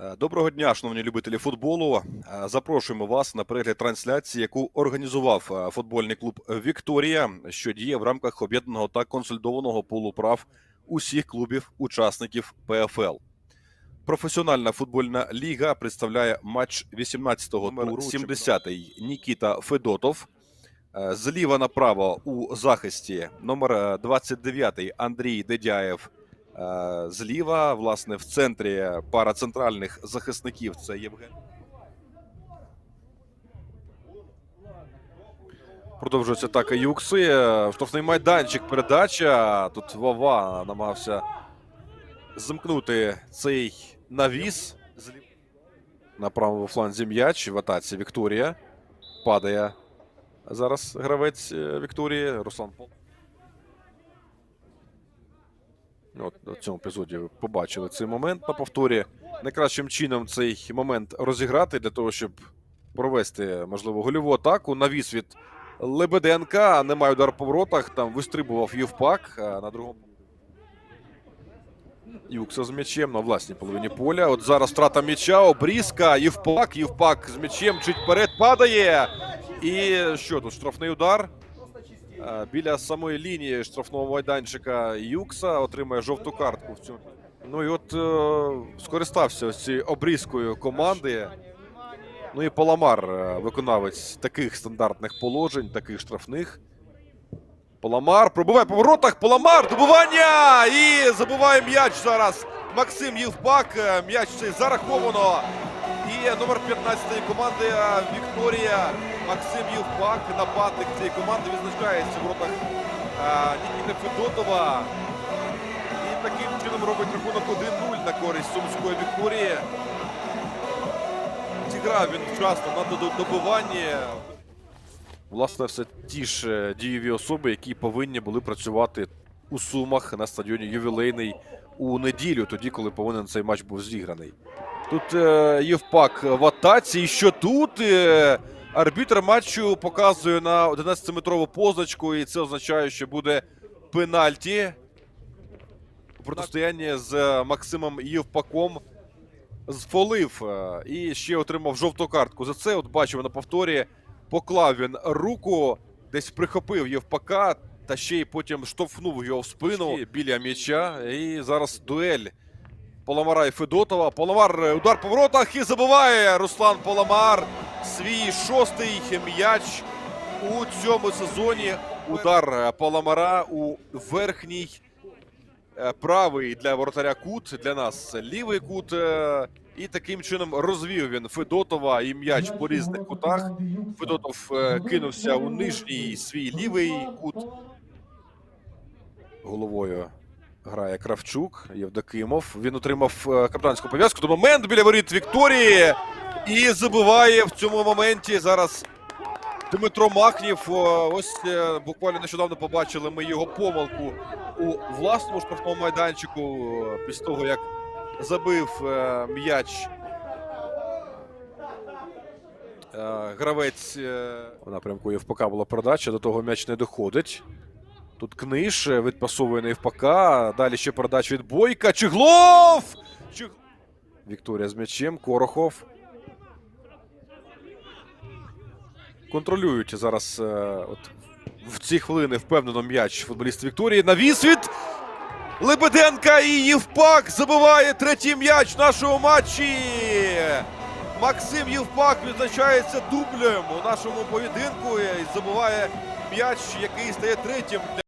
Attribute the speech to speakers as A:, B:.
A: Е, Доброго дня, шановні любителі футболу. Е, Запрошуємо вас на перегляд трансляції, яку організував е, футбольний клуб Вікторія, що діє в рамках об'єднаного та консолідованого пулу прав усіх клубів-учасників ПФЛ. Професіональна футбольна ліга представляє матч 18-го туру 70-й Нікіта Федотов. Зліва направо у захисті номер е, 29-й Андрій Дедяєв. Е, Зліва, власне, в центрі пара центральних захисників це Євген. Продовжується атака Юкси. Е, Штрафний майданчик, передача. Тут Вова намагався замкнути цей навіс. На правому фланзі м'яч в атаці Вікторія. Падає зараз гравець е, Вікторії Руслан Пол. От в цьому епізоді ви побачили цей момент на повторі. Найкращим чином цей момент розіграти для того, щоб провести, можливо, гольову атаку. Навіс від Лебеденка. Немає удар по воротах. Там вистрибував Євпак а на другому. Юкса з м'ячем на власній половині поля. От зараз втрата м'яча, обрізка, Євпак, Євпак з м'ячем чуть вперед падає. І що тут? Штрафний удар. Біля самої лінії штрафного майданчика Юкса отримує жовту картку. Ну і от е, скористався цією обрізкою команди. Ну і Паламар, е, виконавець таких стандартних положень, таких штрафних. Паламар пробиває по воротах. Паламар добивання! І забиває м'яч зараз. Максим Євпак. Е, М'яч цей зараховано. І номер 15 команди Вікторія. Максим Євпак, нападник цієї команди, відзначається в воротах е, Нікіти Федотова. І таким чином робить рахунок 1-0 на користь Сумської Вікторії. Зіграв він вчасно на до- добиванні. Власне, все ті ж е, дієві особи, які повинні були працювати у Сумах на стадіоні ювілейний у неділю, тоді, коли повинен цей матч був зіграний. Тут е, Євпак в атаці. І що тут? Е, арбітр матчу показує на 11-метрову позначку, і це означає, що буде пенальті. У протистоянні з е, Максимом Євпаком зфолив е, і ще отримав жовту картку. За це, от бачимо на повторі, поклав він руку, десь прихопив Євпака, та ще й потім штовхнув його в спину біля м'яча. І зараз дуель Паламара і Федотова. Паламар е, удар по воротах і забиває Руслан Паламар свій шостий м'яч у цьому сезоні. Удар е, Паламара у верхній е, правий для воротаря кут. Для нас лівий кут. І таким чином розвів він Федотова і м'яч по різних кутах. Федотов кинувся у нижній свій лівий кут. Головою грає Кравчук, Євдокимов. Він отримав е, капітанську пов'язку. До момент біля воріт Вікторії. І забиває в цьому моменті зараз Дмитро Махнів. Ось е, буквально нещодавно побачили ми його помилку у власному штрафному майданчику е, після того, як забив м'яч. Гравець напрямку Євпака була передача, до того м'яч не доходить. Тут книж е, відпасовує на. Далі ще передача від Бойка. Чиглов! Чиг... Вікторія з м'ячем. Корохов. Контролюють зараз е, от, в ці хвилини впевнено м'яч футболіст Вікторії. Навіс від Лебеденка і Євпак забиває третій м'яч в нашому матчі. Максим Євпак відзначається дублем у нашому поєдинку і забиває м'яч, який стає третім.